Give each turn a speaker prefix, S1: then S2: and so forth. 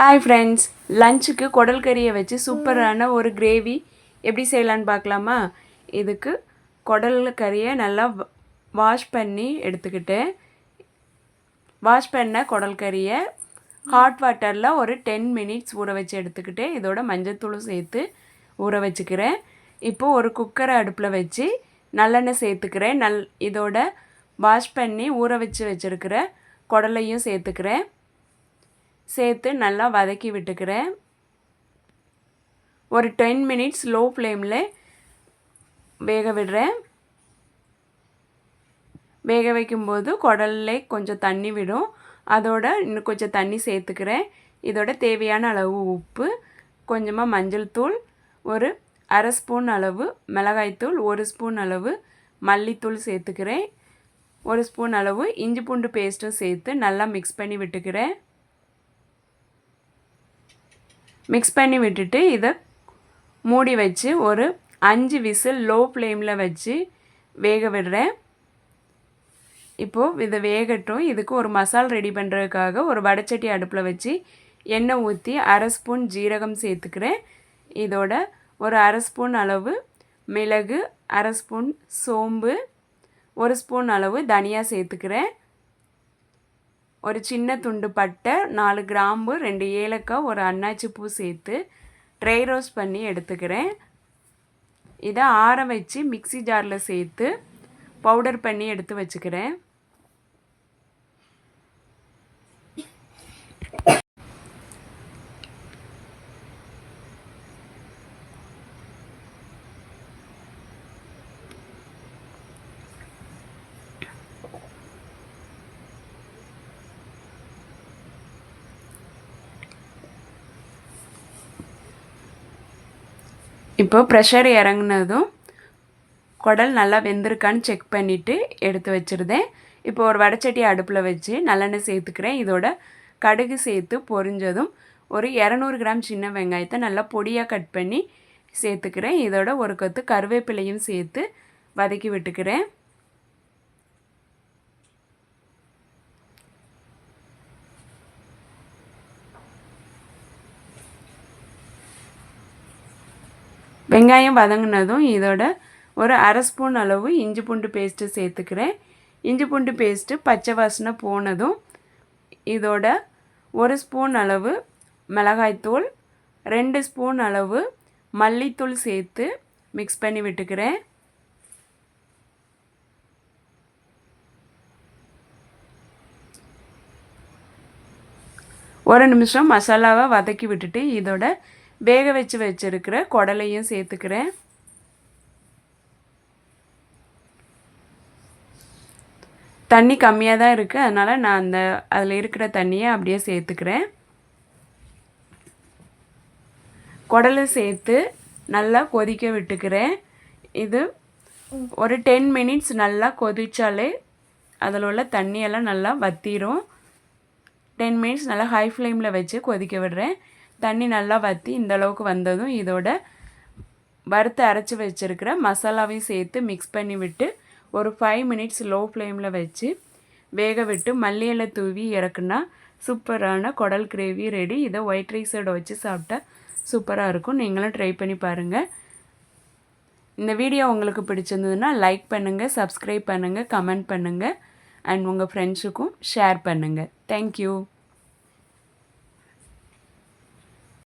S1: Hi friends லஞ்சுக்கு குடல் கறியை வச்சு சூப்பரான ஒரு கிரேவி எப்படி செய்யலான்னு பார்க்கலாமா? இதுக்கு குடல் கறியை நல்லா வாஷ் பண்ணி எடுத்துக்கிட்டேன். வாஷ் பண்ண குடல் கறியை ஹாட் வாட்டரில் ஒரு டென் மினிட்ஸ் ஊற வச்சு எடுத்துக்கிட்டு இதோட மஞ்சத்தூளும் சேர்த்து ஊற வச்சுக்கிறேன். இப்போது ஒரு குக்கரை அடுப்பில் வச்சு நல்லெண்ணெய் சேர்த்துக்கிறேன். நல் இதோட வாஷ் பண்ணி ஊற வச்சு வச்சுருக்கிற குடலையும் சேர்த்துக்கிறேன். சேர்த்து நல்லா வதக்கி விட்டுக்கிறேன். ஒரு டென் மினிட்ஸ் லோ ஃப்ளேமில் வேக விடுறேன். வேக வைக்கும்போது குடல்ல கொஞ்சம் தண்ணி விடும். அதோட இன்னும் கொஞ்சம் தண்ணி சேர்த்துக்கிறேன். இதோட தேவையான அளவு உப்பு கொஞ்சமாக மஞ்சள் தூள் ஒரு அரை ஸ்பூன் அளவு மிளகாய்த்தூள் ஒரு ஸ்பூன் அளவு மல்லித்தூள் சேர்த்துக்கிறேன். ஒரு ஸ்பூன் அளவு இஞ்சி பூண்டு பேஸ்ட்டும் சேர்த்து நல்லா மிக்ஸ் பண்ணி விட்டுக்கிறேன். மிக்ஸ் பண்ணி விட்டுட்டு இதை மூடி வச்சு ஒரு அஞ்சு விசில் லோ ஃப்ளேமில் வச்சு வேக விடுறேன். இப்போது இதை வேகட்டும். இதுக்கு ஒரு மசால் ரெடி பண்ணுறதுக்காக ஒரு வடச்சட்டி அடுப்பில் வச்சு எண்ணெய் ஊற்றி அரை ஸ்பூன் ஜீரகம் சேர்த்துக்கிறேன். இதோட ஒரு அரை ஸ்பூன் அளவு மிளகு அரை ஸ்பூன் சோம்பு ஒரு ஸ்பூன் அளவு தனியாக சேர்த்துக்கிறேன். ஒரு சின்ன துண்டு பட்டை நாலு கிராம்பு ரெண்டு ஏலக்காய் ஒரு அன்னாச்சி பூ சேர்த்து ட்ரை ரோஸ்ட் பண்ணி எடுத்துக்கிறேன். இதை ஆற வச்சு மிக்சி ஜாரில் சேர்த்து பவுடர் பண்ணி எடுத்து வச்சுக்கிறேன். இப்போ ப்ரெஷர் இறங்குனதும் குடல் நல்லா வெந்திருக்கான்னு செக் பண்ணிவிட்டு எடுத்து வச்சுருந்தேன். இப்போ ஒரு வடச்சட்டி அடுப்பில் வச்சு நல்லெண்ணெய் சேர்த்துக்கிறேன். இதோட கடுகு சேர்த்து பொரிஞ்சதும் ஒரு இரநூறு கிராம் சின்ன வெங்காயத்தை நல்லா பொடியாக கட் பண்ணி சேர்த்துக்கிறேன். இதோட ஒரு கொத்து கருவேப்பிலையும் சேர்த்து வதக்கி விட்டுக்கிறேன். வெங்காயம் வதங்கினதும் இதோட ஒரு அரை ஸ்பூன் அளவு இஞ்சி பூண்டு பேஸ்ட்டு சேர்த்துக்கிறேன். இஞ்சி பூண்டு பேஸ்ட்டு பச்சை வாசனை போனதும் இதோட ஒரு ஸ்பூன் அளவு மிளகாய்த்தூள் ரெண்டு ஸ்பூன் அளவு மல்லித்தூள் சேர்த்து மிக்ஸ் பண்ணி விட்டுக்கிறேன். ஒரு நிமிஷம் மசாலாவை வதக்கி விட்டுட்டு இதோட வேக வச்சு வச்சுருக்கிற குடலையும் சேர்த்துக்கிறேன். தண்ணி கம்மியாக தான் இருக்குது அதனால் நான் அந்த அதில் இருக்கிற தண்ணியை அப்படியே சேர்த்துக்கிறேன். குடலை சேர்த்து நல்லா கொதிக்க விட்டுக்கிறேன். இது ஒரு டென் மினிட்ஸ் நல்லா கொதித்தாலே அதில் உள்ள தண்ணியெல்லாம் நல்லா வத்திரும். டென் மினிட்ஸ் நல்லா ஹை ஃப்ளேமில் வச்சு கொதிக்க விடுறேன். தண்ணி நல்லா வற்றி இந்தளவுக்கு வந்ததும் இதோட வறுத்து அரைச்சி வச்சுருக்கிற மசாலாவையும் சேர்த்து மிக்ஸ் பண்ணி விட்டு ஒரு ஃபைவ் மினிட்ஸ் லோ ஃப்ளேமில் வச்சு வேக விட்டு மல்லியலை தூவி இறக்குனா சூப்பரான குடல் கிரேவி ரெடி இதை ஒயிட் ரைஸோட வச்சு சாப்பிட்டா சூப்பராக இருக்கும். நீங்களும் ட்ரை பண்ணி பாருங்கள் இந்த வீடியோ உங்களுக்கு பிடிச்சிருந்ததுன்னா லைக் பண்ணுங்கள் சப்ஸ்கிரைப் பண்ணுங்கள் கமெண்ட் பண்ணுங்கள் அண்ட் உங்கள் ஃப்ரெண்ட்ஸுக்கும் ஷேர் பண்ணுங்கள் தேங்க்யூ